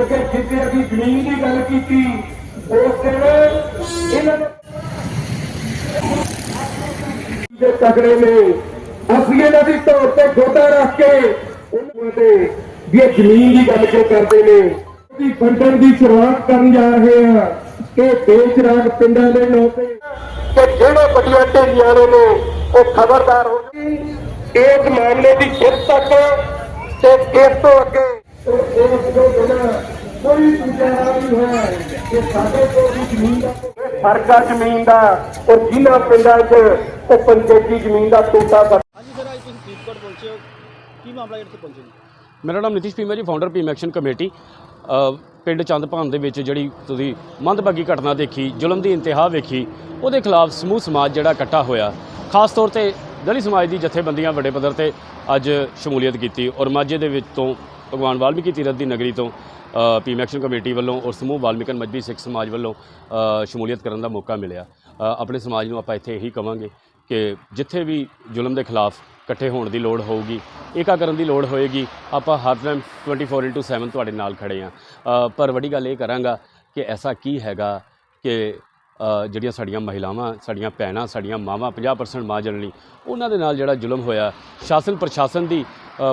ਕਿਉਂਕਿ ਜਿੱਥੇ ਅਸੀਂ ਜ਼ਮੀਨ ਦੀ ਗੱਲ ਕੀਤੀ, ਉਸ ਦਿਨ ਇਹਨਾਂ ਦੇ ਤਕੜੇ ਨੇ। ਅਸੀਂ ਇਹਨਾਂ ਦੀ ਤੌਰ ਤੇ ਗੋਤਾ ਰੱਖ ਕੇ ਉਹਨਾਂ ਤੇ ਵੀ ਇਹ ਜ਼ਮੀਨ ਦੀ ਗੱਲ ਕਿਉਂ ਕਰਦੇ ਨੇ? ਦੀ ਵੰਡਣ ਦੀ ਸ਼ੁਰੂਆਤ ਕਰਨ ਜਾ ਰਹੇ ਆ ਇਹ ਬੇਚਰਾਗ ਪਿੰਡਾਂ ਦੇ ਲੋਕ ਕਿ ਜਿਹੜੇ ਵੱਡੀਆਂ ਢੇਰੀਆਂ ਵਾਲੇ ਨੇ, ਉਹ ਖਬਰਦਾਰ ਹੋ ਗਏ। ਇਸ ਮਾਮਲੇ ਦੀ ਜਿੱਤ ਤੱਕ ਤੇ ਇਸ ਤੋਂ ਅੱਗੇ ਹੋਇਆ ਕਿ ਸਾਡੇ ਕੋਲ ਵੀ ਜ਼ਮੀਨ ਦਾ ਫ਼ਰਕ ਆ ਜ਼ਮੀਨ ਦਾ ਔਰ ਜਿਨ੍ਹਾਂ ਪਿੰਡਾਂ 'ਚ ਉਹ ਪੰਚਾਇਤੀ ਜ਼ਮੀਨ ਦਾ ਟੋਟਾ ਕਰ ਹਾਂਜੀ ਸਰ ਅੱਜ ਤੁਸੀਂ ਫਰੀਦਕੋਟ ਪਹੁੰਚੇ ਹੋ। ਕੀ ਮਾਮਲਾ ਜਿਹੜਾ ਇੱਥੇ ਪਹੁੰਚੇ ਜੀ? ਮੇਰਾ ਨਾਮ ਨਿਤਿਸ਼ ਭੀਮਾ ਜੀ ਫਾਊਂਡਰ ਭੀਮ ਐਕਸ਼ਨ ਕਮੇਟੀ ਪਿੰਡ ਚੰਦਪਾਨ ਦੇ ਵਿੱਚ ਜਿਹੜੀ ਤੁਸੀਂ ਮੰਦਭਾਗੀ ਘਟਨਾ ਦੇਖੀ ਜ਼ੁਲਮ ਦੀ ਇੰਤਹਾ ਵੇਖੀ ਉਹਦੇ ਖਿਲਾਫ ਸਮੂਹ ਸਮਾਜ ਜਿਹੜਾ ਇਕੱਠਾ ਹੋਇਆ। ਖਾਸ ਤੌਰ ਤੇ ਦਲਿਤ ਸਮਾਜ ਦੀ ਜਥੇਬੰਦੀਆਂ ਵੱਡੇ ਪੱਧਰ ਤੇ ਅੱਜ ਸ਼ਮੂਲੀਅਤ ਕੀਤੀ ਔਰ ਮਾਝੇ ਦੇ ਵਿੱਚ ਤੋਂ ਭਗਵਾਨ ਵਾਲਮੀਕੀ ਤੀਰਥ ਦੀ ਨਗਰੀ ਤੋਂ ਅ, ਐਕਸ਼ਨ ਕਮੇਟੀ ਵੱਲੋਂ ਔਰ ਸਮੂਹ ਵਾਲਮੀਕਨ ਮਜਬੀ ਸਿੱਖ ਸਮਾਜ ਵੱਲੋਂ ਸ਼ਮੂਲੀਅਤ ਕਰਨ ਦਾ ਮੌਕਾ ਮਿਲਿਆ। ਆਪਣੇ ਸਮਾਜ ਨੂੰ ਆਪਾਂ ਇੱਥੇ ਇਹੀ ਕਵਾਂਗੇ ਕਿ ਜਿੱਥੇ ਵੀ ਜ਼ੁਲਮ ਦੇ ਖਿਲਾਫ ਇਕੱਠੇ ਹੋਣ ਦੀ ਲੋੜ ਹੋਊਗੀ ਏਕਾ ਕਰਨ ਦੀ ਲੋੜ ਹੋਏਗੀ ਆਪਾਂ ਹਰ ਟਾਈਮ 24/7 ਤੁਹਾਡੇ ਨਾਲ ਖੜੇ ਆ। ਪਰ ਵੱਡੀ ਗੱਲ ਇਹ ਕਰਾਂਗਾ ਕਿ ਐਸਾ ਕੀ ਹੈਗਾ ਕਿ ਜਿਹੜੀਆਂ ਸਾਡੀਆਂ ਮਹਿਲਾਵਾਂ ਸਾਡੀਆਂ ਭੈਣਾਂ ਸਾਡੀਆਂ ਮਾਵਾਂ 50% ਮਾਂ ਜਨਨੀ ਉਹਨਾਂ ਦੇ ਨਾਲ ਜਿਹੜਾ ਜ਼ੁਲਮ ਹੋਇਆ ਸ਼ਾਸਨ ਪ੍ਰਸ਼ਾਸਨ ਦੀ ਅ,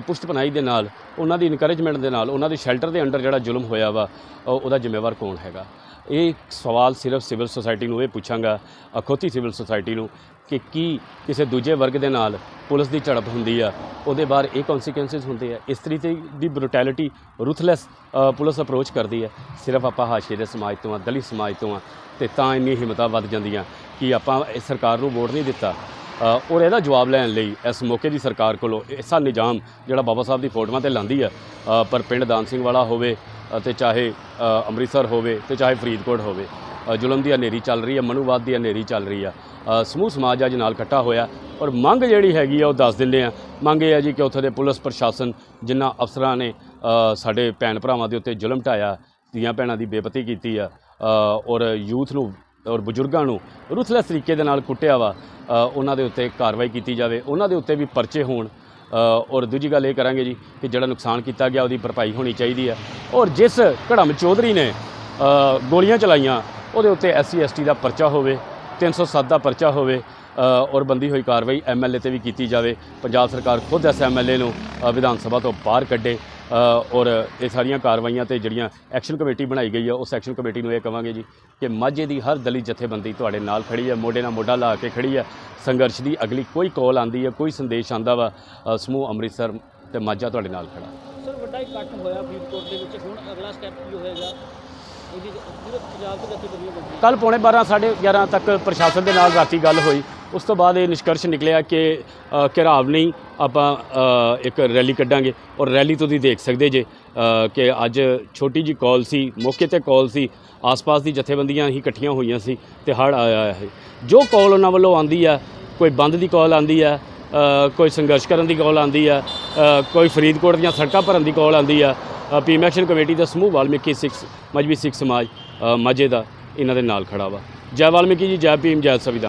ਦੇ ਨਾਲ ਉਹਨਾਂ ਦੀ ਇਨਕਰੇਜਮੈਂਟ ਦੇ ਨਾਲ ਉਹਨਾਂ ਦੇ ਸ਼ੈਲਟਰ ਦੇ ਅੰਡਰ ਜਿਹੜਾ ਜ਼ੁਲਮ ਹੋਇਆ ਵਾ ਉਹਦਾ ਜ਼ਿੰਮੇਵਾਰ ਕੌਣ ਹੈਗਾ? ਇਹ ਸਵਾਲ ਸਿਰਫ ਸਿਵਲ ਸੁਸਾਇਟੀ ਨੂੰ ਇਹ ਪੁੱਛਾਂਗਾ ਅਖੋਤੀ ਸਿਵਲ ਸੁਸਾਇਟੀ ਨੂੰ ਕਿ ਕੀ ਕਿਸੇ ਦੂਜੇ ਵਰਗ ਦੇ ਨਾਲ ਪੁਲਿਸ ਦੀ ਝੜਪ ਹੁੰਦੀ ਆ ਉਹਦੇ ਬਾਅਦ ਇਹ ਕਨਸੀਕੁਐਂਸਸ ਹੁੰਦੇ ਆ ਇਸ ਤਰੀਕੇ ਦੀ ਬਰੂਟੈਲਿਟੀ ਰੂਥਲੈਸ ਪੁਲਿਸ ਅਪਰੋਚ ਕਰਦੀ ਹੈ ਸਿਰਫ ਆਪਾਂ ਹਾਸ਼ੀਏ ਦੇ ਸਮਾਜ ਤੋਂ ਆ ਦਲਿਤ ਸਮਾਜ ਤੋਂ ਆ ਤੇ ਤਾਂ ਇੰਨੀ ਹਿੰਮਤਾਂ ਵੱਧ ਜਾਂਦੀਆਂ ਕਿ ਆਪਾਂ ਇਸ ਸਰਕਾਰ ਨੂੰ ਵੋਟ ਨਹੀਂ ਦਿੱਤਾ ਔਰ ਇਹਦਾ ਜਵਾਬ ਲੈਣ ਲਈ ਇਸ ਮੌਕੇ ਦੀ ਸਰਕਾਰ ਕੋਲੋਂ ਐਸਾ ਨਿਜ਼ਾਮ ਜਿਹੜਾ ਬਾਬਾ ਸਾਹਿਬ ਦੀ ਫੋਟੋਆਂ ਤੇ ਲਾਂਦੀ ਆ ਪਰ ਪਿੰਡ ਦਾਨ ਸਿੰਘ ਵਾਲਾ ਹੋਵੇ ਅਤੇ ਚਾਹੇ ਅੰਮ੍ਰਿਤਸਰ ਹੋਵੇ ਤੇ ਚਾਹੇ ਫਰੀਦਕੋਟ ਹੋਵੇ। ਜ਼ੁਲਮ ਦੀ ਹਨੇਰੀ ਚੱਲ ਰਹੀ ਹੈ, ਮਨੂਵਾਦ ਦੀ ਹਨੇਰੀ ਚੱਲ ਰਹੀ ਆ ਸਮੂਹ ਸਮਾਜ ਅੱਜ ਨਾਲ ਇਕੱਠਾ ਹੋਇਆ ਔਰ ਮੰਗ ਜਿਹੜੀ ਹੈਗੀ ਆ ਉਹ ਦੱਸ ਦਿੰਦੇ ਆ। ਮੰਗ ਇਹ ਹੈ ਜੀ ਕਿ ਉੱਥੇ ਦੇ ਪੁਲਿਸ ਪ੍ਰਸ਼ਾਸਨ ਜਿਨ੍ਹਾਂ ਅਫਸਰਾਂ ਨੇ ਸਾਡੇ ਭੈਣ ਭਰਾਵਾਂ ਦੇ ਉੱਤੇ ਜ਼ੁਲਮ ਢਾਇਆ, ਧੀਆਂ ਭੈਣਾਂ ਦੀ ਬੇਪਤੀ ਕੀਤੀ ਆ ਔਰ ਯੂਥ ਨੂੰ ਔਰ ਬਜ਼ੁਰਗਾਂ ਨੂੰ ਰੂਥਲੈਸ ਤਰੀਕੇ ਦੇ ਨਾਲ ਕੁੱਟਿਆ ਵਾ ਉਹਨਾਂ ਦੇ ਉੱਤੇ ਕਾਰਵਾਈ ਕੀਤੀ ਜਾਵੇ। ਉਹਨਾਂ ਦੇ ਉੱਤੇ ਵੀ ਪਰਚੇ ਹੋਣ ਔਰ ਦੂਜੀ ਗੱਲ ਇਹ ਕਰਾਂਗੇ ਜੀ ਕਿ ਜਿਹੜਾ ਨੁਕਸਾਨ ਕੀਤਾ ਗਿਆ ਉਹਦੀ ਭਰਪਾਈ ਹੋਣੀ ਚਾਹੀਦੀ ਹੈ ਔਰ ਜਿਸ ਘੜਮ ਚੌਧਰੀ ਨੇ ਗੋਲੀਆਂ ਚਲਾਈਆਂ, ਉਹਦੇ ਉੱਤੇ ਐਸਸੀ ਐਸਟੀ ਦਾ ਪਰਚਾ ਹੋਵੇ 307 ਦਾ ਪਰਚਾ ਹੋਵੇ ਔਰ ਬੰਦੀ ਹੋਈ ਕਾਰਵਾਈ ਐਮਐਲਏ ਤੇ ਵੀ ਕੀਤੀ ਜਾਵੇ, ਪੰਜਾਬ ਸਰਕਾਰ ਖੁਦ ਇਸ ਐਮਐਲਏ ਨੂੰ ਵਿਧਾਨ ਸਭਾ ਤੋਂ ਬਾਹਰ ਕੱਢੇ ਔਰ ਇਹ ਸਾਰੀਆਂ ਕਾਰਵਾਈਆਂ ਤੇ ਜਿਹੜੀਆਂ ਐਕਸ਼ਨ ਕਮੇਟੀ ਬਣਾਈ ਗਈ ਹੈ ਉਸ ਐਕਸ਼ਨ ਕਮੇਟੀ ਨੂੰ ਇਹ ਕਵਾਂਗੇ ਜੀ ਕਿ ਮਾਝੇ ਦੀ ਹਰ ਦਲਿਤ ਜਥੇਬੰਦੀ ਤੁਹਾਡੇ ਨਾਲ ਖੜੀ ਹੈ ਮੋਢੇ ਨਾਲ ਮੋਢਾ ਲਾ ਕੇ ਖੜੀ ਹੈ ਸੰਘਰਸ਼ ਦੀ ਅਗਲੀ ਕੋਈ ਕਾਲ ਆਂਦੀ ਹੈ ਕੋਈ ਸੰਦੇਸ਼ ਆਂਦਾ ਵਾ ਸਮੂਹ ਅੰਮ੍ਰਿਤਸਰ ਤੇ ਮਾਝਾ ਤੁਹਾਡੇ ਨਾਲ ਖੜਾ। ਸਰ, ਵੱਡਾ ਇਕੱਠ ਹੋਇਆ ਫਰੀਦਕੋਟ ਦੇ ਵਿੱਚ, ਹੁਣ ਅਗਲਾ ਸਟੈਪ ਕੀ ਹੋਏਗਾ? ਇਹਦੀ ਪੂਰੇ ਕੱਲ ਪੌਣੇ 12 ਸਾਢੇ 11 ਤੱਕ ਪ੍ਰਸ਼ਾਸਨ ਦੇ ਨਾਲ ਰਾਤੀ ਗੱਲ ਹੋਈ। ਉਸ ਤੋਂ ਬਾਅਦ ਇਹ ਨਿਸ਼ਕਰਸ਼ ਨਿਕਲਿਆ ਕਿ ਘਿਰਾਵ ਨਹੀਂ, ਆਪਾਂ ਇੱਕ ਰੈਲੀ ਕੱਢਾਂਗੇ। ਔਰ ਰੈਲੀ ਤੁਸੀਂ ਦੇਖ ਸਕਦੇ ਜੇ ਕਿ ਅੱਜ ਛੋਟੀ ਜੀ ਕਾਲ ਸੀ, ਮੌਕੇ ਤੇ ਕਾਲ ਸੀ, ਆਸ-ਪਾਸ ਦੀ ਜਥੇਬੰਦੀਆਂ ਹੀ ਇਕੱਠੀਆਂ ਹੋਈਆਂ ਸੀ, ਤੇ ਹੜ ਆਇਆ ਹੈ। ਜੋ ਕਾਲ ਉਹਨਾਂ ਵੱਲੋਂ ਆਂਦੀ ਆ, ਕੋਈ ਬੰਦ ਦੀ ਕਾਲ ਆਂਦੀ ਆ ਕੋਈ ਸੰਘਰਸ਼ ਕਰਨ ਦੀ ਕਾਲ ਆਂਦੀ ਆ ਕੋਈ ਫਰੀਦਕੋਟ ਦੀਆਂ ਸੜਕਾਂ ਭਰਨ ਦੀ ਕਾਲ ਆਂਦੀ ਆ ਅ, ਭੀਮ ਐਕਸ਼ਨ ਕਮੇਟੀ ਦਾ ਸਮੂਹ ਵਾਲਮੀਕੀ ਸਿੱਖ ਮਜਬੀ ਸਿੱਖ ਸਮਾਜ ਮਾਝੇ ਦਾ ਇਹਨਾਂ ਦੇ ਨਾਲ ਖੜਾ ਵਾ। ਜੈ ਵਾਲਮੀਕੀ ਜੀ ਜੈ ਭੀਮ ਜੈ ਸੰਵਿਧਾਨ